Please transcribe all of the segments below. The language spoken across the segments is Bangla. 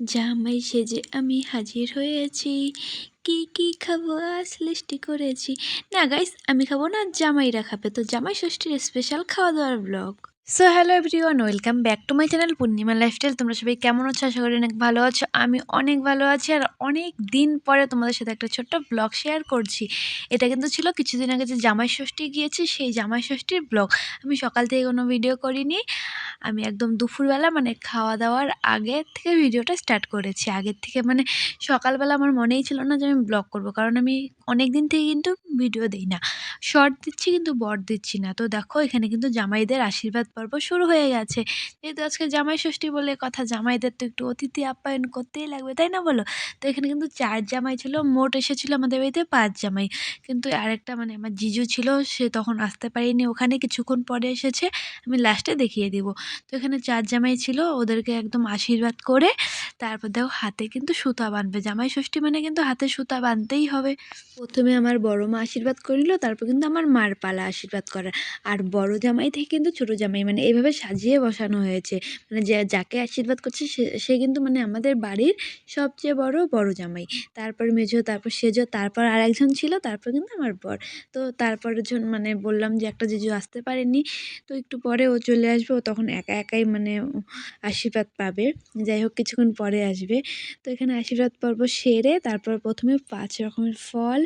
জামাই সেজে আমি হাজির হয়েছি। কি কি খাব? লিস্টি করেছি। না গাইস আমি খাব না জামাইরা খাবে। তো জামাই ষষ্ঠীর স্পেশাল খাওয়া দাওয়ার vlog so hello everyone welcome back to my channel Purnima lifestyle তোমরা সবাই কেমন আছো? আশা করি অনেক ভালো আছো। আমি অনেক ভালো আছি আর অনেক দিন পরে তোমাদের সাথে একটা ছোট্ট ব্লগ শেয়ার করছি। এটা কিন্তু ছিল কিছুদিন আগে যে জামাই ষষ্ঠী গিয়েছি, সেই জামাই ষষ্ঠীর ব্লগ আমি সকাল থেকে কোনো ভিডিও করিনি। আমি একদম দুপুরবেলা মানে খাওয়া দাওয়ার আগে থেকে ভিডিওটা স্টার্ট করেছি। আগের থেকে মানে সকালবেলা আমার মনেই ছিল না যে আমি ব্লগ করব, কারণ আমি অনেক দিন থেকে কিন্তু ভিডিও দিই না। শর্ট দিচ্ছি কিন্তু বড় দিচ্ছি না। তো দেখো, এখানে কিন্তু জামাইদের আশীর্বাদ পর্ব শুরু হয়ে গেছে। যেহেতু আজকে জামাই ষষ্ঠী বলে কথা, জামাইদের তো একটু অতিথি আপ্যায়ন করতেই লাগবে, তাই না বলো? তো এখানে কিন্তু চার জামাই ছিল, মোট এসেছিল আমাদের বাড়িতে পাঁচ জামাই। কিন্তু আরেকটা মানে আমার জিজু ছিল, সে তখন আসতে পারিনি, ওখানে কিছুক্ষণ পরে এসেছে, আমি লাস্টে দেখিয়ে দিব। তো এখানে চার জামাই ছিল, ওদেরকে একদম আশীর্বাদ করে তারপর দেখো হাতে কিন্তু সুতা বাঁধবে। জামাই ষষ্ঠী মানে কিন্তু হাতে সুতা বাঁধতেই হবে। প্রথমে আমার বড় মা আশীর্বাদ করিল, তারপর কিন্তু আমার মার পালা আশীর্বাদ করার। আর বড় জামাই থেকে কিন্তু ছোট জামাই মানে এইভাবে সাজিয়ে বসানো হয়েছে। মানে যে, যাকে আশীর্বাদ করছে, সে কিন্তু মানে আমাদের বাড়ির সবচেয়ে বড় বড় জামাই। তারপর মেজো তারপর সেজো, তারপর আর একজন ছিল, তারপর কিন্তু আমার বর। তো তারপরের জন মানে বললাম যে, একটা জিজু আসতে পারেনি। তো একটু পরে ও চলে আসবে, ও তখন একা একাই মানে আশীর্বাদ পাবে। যাই হোক, কিছুক্ষণ পরে আসবে। তো এখানে আশীর্বাদ পর্ব সেরে তারপর প্রথমে পাঁচ রকমের ফল,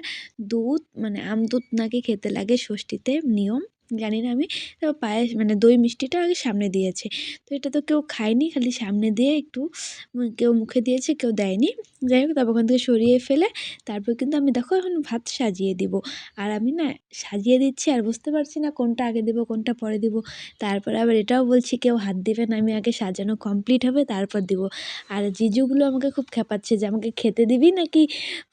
দুধ মানে আম দুধ নাকি খেতে লাগে ষষ্ঠীতে, নিয়ম। জানি না আমি, তো পায়েস মানে দই মিষ্টিটা আগে সামনে দিয়েছে। তো এটা তো কেউ খায়নি, খালি সামনে দিয়ে একটু কেউ মুখে দিয়েছে, কেউ দেয়নি। যাই হোক, তারপর ওখান থেকে সরিয়ে ফেলে, তারপর কিন্তু আমি দেখো এখন ভাত সাজিয়ে দিব। আর আমি না সাজিয়ে দিচ্ছি আর বুঝতে পারছি না কোনটা আগে দেবো, কোনটা পরে দিব। তারপরে আবার এটাও বলছি, কেউ হাত দেবে না, আমি আগে সাজানো কমপ্লিট হবে, তারপর দিব। আর জিজুগুলো আমাকে খুব খেপাচ্ছে যে, আমাকে খেতে দিবি নাকি?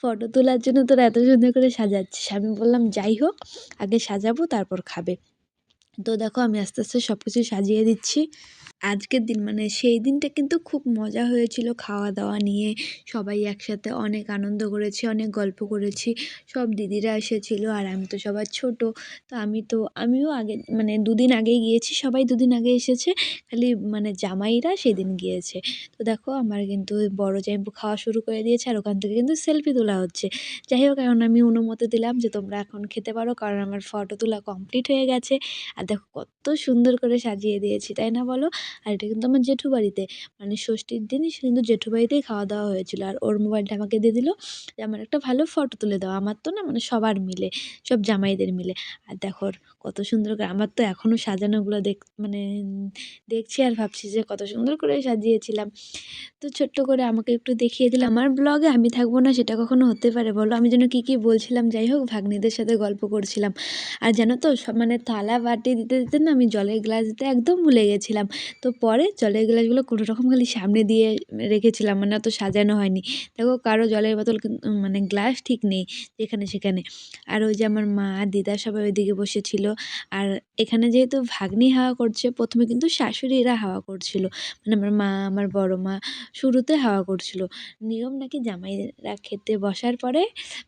ফটো তোলার জন্য তোরা এত সুন্দর করে সাজাচ্ছিস। আমি বললাম, যাই হোক, আগে সাজাবো, তারপর খাবে। তো দেখো আমি আস্তে আস্তে সব কিছু সাজিয়ে দিচ্ছি। আজকের দিন মানে সেই দিনটা কিন্তু খুব মজা হয়েছিল খাওয়া দাওয়া নিয়ে। সবাই একসাথে অনেক আনন্দ করেছি, অনেক গল্প করেছি। সব দিদিরা এসেছিল আর আমি তো সবার ছোট। তো আমি তো, আমিও আগে মানে দুদিন আগেই গিয়েছি, সবাই দুদিন আগে এসেছে। খালি মানে জামাইরা সেদিন গিয়েছে। তো দেখো আমার কিন্তু বড় জামাইবু খাওয়া শুরু করে দিয়েছে আর ওখান থেকে কিন্তু সেলফি তোলা হচ্ছে। যাই হোক, এখন আমি অনুমতি দিলাম যে তোমরা এখন খেতে পারো কারণ আমার ফটো তোলা কমপ্লিট হয়ে গেছে। আর দেখো কত সুন্দর করে সাজিয়ে দিয়েছি, তাই না বলো? আর এটা কিন্তু আমার জেঠু বাড়িতে। মানে ষষ্ঠীর দিনই কিন্তু জেঠু বাড়িতেই খাওয়া দাওয়া হয়েছিল। আর ওর মোবাইলটা আমাকে দিয়ে দিল যে, আমার একটা ভালো ফটো তুলে দাও। আমার তো না মানে সবার মিলে, সব জামাইদের মিলে। আর দেখো কত সুন্দর করে, আমার তো এখনও সাজানোগুলো দেখ মানে দেখছি আর ভাবছি যে, কত সুন্দর করে সাজিয়েছিলাম। তো ছোট্ট করে আমাকে একটু দেখিয়ে দিল, আমার ব্লগে আমি থাকব না, সেটা কখনো হতে পারে, বলো। আমি যেন কী কী বলছিলাম, যাই হোক, ভাগ্নিদের সাথে গল্প করছিলাম। আর জানো তো সব মানে থালা বাটি দিতে দিতে না, আমি জলের গ্লাস দিতে একদম ভুলে গেছিলাম। তো পরে জলের গ্লাসগুলো কোনো রকম খালি সামনে দিয়ে রেখেছিলাম মানে অত সাজানো হয়নি। দেখো কারও জলের বোতল মানে গ্লাস ঠিক নেই, যেখানে সেখানে। আর ওই যে আমার মা দিদা সবাই ওইদিকে বসেছিল। আর এখানে যেহেতু ভাগ্নি হাওয়া করছে, প্রথমে কিন্তু শাশুড়িরা হাওয়া করছিল। মানে আমার মা, আমার বড় মা শুরুতে হাওয়া করছিল। নিয়ম নাকি জামাইরা খেতে বসার পরে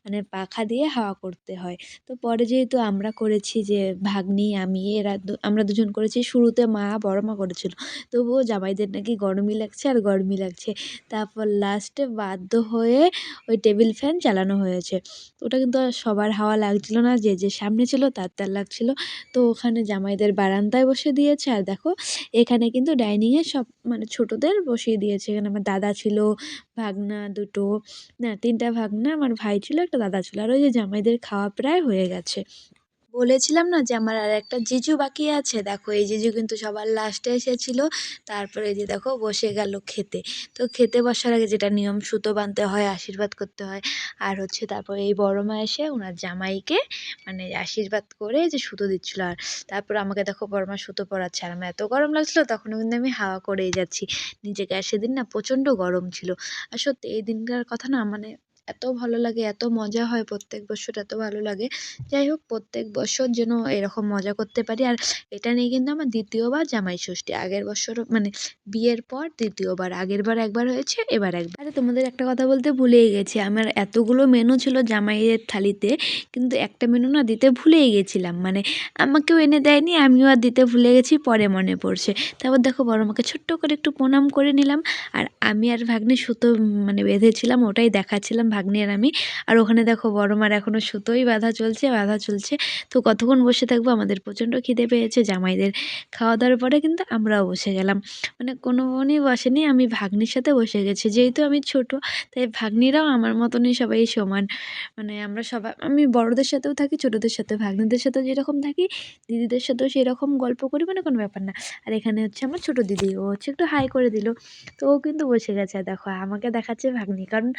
মানে পাখা দিয়ে হাওয়া করতে হয়। তো পরে যেহেতু আমরা করেছি যে ভাগ্নি, আমি, এরা আমরা দুজন করেছি, শুরুতে মা, বড় মা করেছিল। তবুও জামাইদের নাকি গরমই লাগছে আর গরমই লাগছে। তারপর লাস্টে বাধ্য হয়ে ওই টেবিল ফ্যান চালানো হয়েছে। ওটা কিন্তু সবার হাওয়া লাগছিল না, যে যে সামনে ছিল তার তার লাগছিল। তো ওখানে জামাইদের বারান্দায় বসে দিয়েছে। আর দেখো, এখানে কিন্তু ডাইনিংয়ে সব মানে ছোটোদের বসিয়ে দিয়েছে। এখানে আমার দাদা ছিল, ভাগনা দুটো, না তিনটা ভাগনা, আমার ভাই ছিল, একটা দাদা ছিল। আর ওই যে জামাইদের খাওয়া প্রায় হয়ে গেছে। বলেছিলাম না যে আমার আর একটা জিজু বাকি আছে? দেখো, এই জিজু কিন্তু সবার লাস্টে এসেছিল। তারপরে এই যে দেখো, বসে গেল খেতে। তো খেতে বসার আগে যেটা নিয়ম, সুতো বাঁধতে হয়, আশীর্বাদ করতে হয়। আর হচ্ছে তারপর এই বড় মা এসে ওনার জামাইকে মানে আশীর্বাদ করে যে সুতো দিচ্ছিল। আর তারপর আমাকে দেখো, বড় মা সুতো পরাচ্ছে। আর আমার এত গরম লাগছিল, তখনও কিন্তু আমি হাওয়া করেই যাচ্ছি। নিজেকে আর সেদিন না প্রচণ্ড গরম ছিল। আর সত্যি, এই দিনকার কথা না মানে এত ভালো লাগে, এত মজা হয় প্রত্যেক বছর, এত ভালো লাগে। যাই হোক, প্রত্যেক বছর যেন এরকম মজা করতে পারি। আর এটা নিয়ে কিন্তু আমার দ্বিতীয়বার জামাই ষষ্ঠী। আগের বছর মানে বিয়ের পর দ্বিতীয়বার, আগের বার একবার হয়েছে, এবার একবার। আরে তোমাদের একটা কথা বলতে ভুলেই গেছি। আমার এতগুলো মেনু ছিল জামাইয়ের থালিতে, কিন্তু একটা মেনু না দিতে ভুলেই গেছিলাম। মানে আমাকেও এনে দেয়নি, আমিও আর দিতে ভুলে গেছি, পরে মনে পড়ছে। তারপর দেখো, বড় মাকে ছোট্ট করে একটু প্রণাম করে নিলাম। আর আমি আর ভাগ্নি সুতো মানে বেঁধেছিলাম, ওটাই দেখাচ্ছিলাম ভাগ্নি আর আমি। আর ওখানে দেখো বড় মার এখনও সুতোই বাঁধা চলছে বাঁধা চলছে। তো কতক্ষণ বসে থাকব? আমাদের প্রচণ্ড খিদে পেয়েছে। জামাইদের খাওয়া দাওয়ার পরে কিন্তু আমরাও বসে গেলাম। মানে কোনো বোনই বসেনি, আমি ভাগ্নির সাথে বসে গেছি। যেহেতু আমি ছোট, তাই ভাগ্নিরাও আমার মতনই সবাই সমান। মানে আমরা সবাই আমি বড়দের সাথেও থাকি, ছোটদের সাথেও। ভাগ্নিদের সাথেও যেরকম থাকি, দিদিদের সাথেও সেরকম গল্প করি মানে কোনো ব্যাপার না। আর এখানে হচ্ছে আমার ছোট দিদি, ও হচ্ছে একটু হাই করে দিল। তো ও কিন্তু বসে গেছে, দেখো। আমাকে দেখাচ্ছে ভাগ্নি। কারণ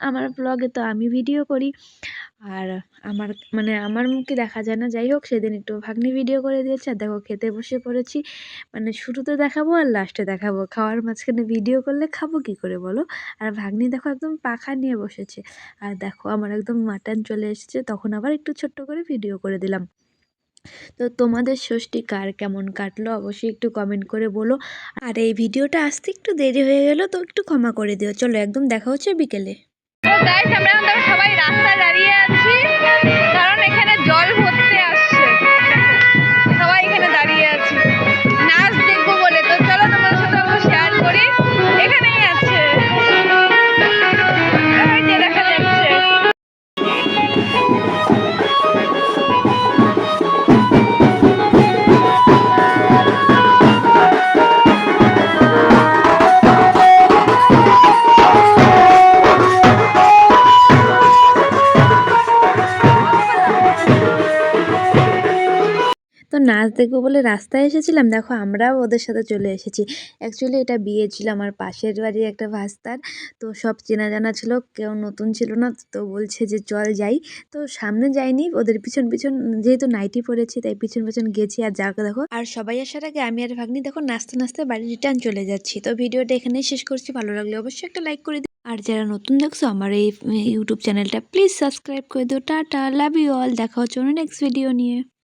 আমার ব্লগে তো আমি ভিডিও করি। আর আমার মানে আমার মুখে দেখা যায় না, যাই হোক, সেদিন একটু ভাগ্নি ভিডিও করে দিয়েছে, আর দেখো খেতে বসে পড়েছি। মানে শুরুতে দেখাবো আর লাস্টে দেখাবো। খাওয়ার মাঝখানে ভিডিও করলে খাব কী করে বলো? আর ভাগ্নি দেখো একদম পাখা নিয়ে বসেছে। আর দেখো আমার একদম মাটন চলে এসেছে, তখন আবার একটু ছোট্ট করে ভিডিও করে দিলাম। তো তোমাদের ষষ্ঠী কার কেমন কাটলো অবশ্যই একটু কমেন্ট করে বলো। আর এই ভিডিওটা আসতে একটু দেরি হয়ে গেল, তো একটু ক্ষমা করে দিও। চলো একদম দেখা হচ্ছে বিকেলে। গাইস আমরা সবাই রাস্তায় দাঁড়িয়ে আছি। নাচ দেখব বলে রাস্তায় এসেছিলাম। দেখো, আমরাও ওদের সাথে চলে এসেছি। অ্যাকচুয়ালি এটা বিয়ে ছিল আমার পাশের বাড়ির একটা ভাস্তার। তো সব চেনা জানা ছিল, কেউ নতুন ছিল না। তো বলছে যে, চল যাই। তো সামনে যাইনি, ওদের পিছন পিছন যেহেতু নাইটি পরেছি তাই পিছন পিছন গেছি। আর যাকে দেখো, আর সবাই আসার আগে আমি আর ভাগ্নি, দেখো, নাচতে নাচতে বাড়ি রিটার্ন চলে যাচ্ছি। তো ভিডিওটা এখানেই শেষ করছি। ভালো লাগলে অবশ্যই একটা লাইক করে আর যারা নতুন, দেখছ, আমার এই ইউটিউব চ্যানেলটা প্লিজ সাবস্ক্রাইব করে দিও। টাটা লাভ ইউ অল দেখা হচ্ছে অন্য নেক্সট ভিডিও নিয়ে।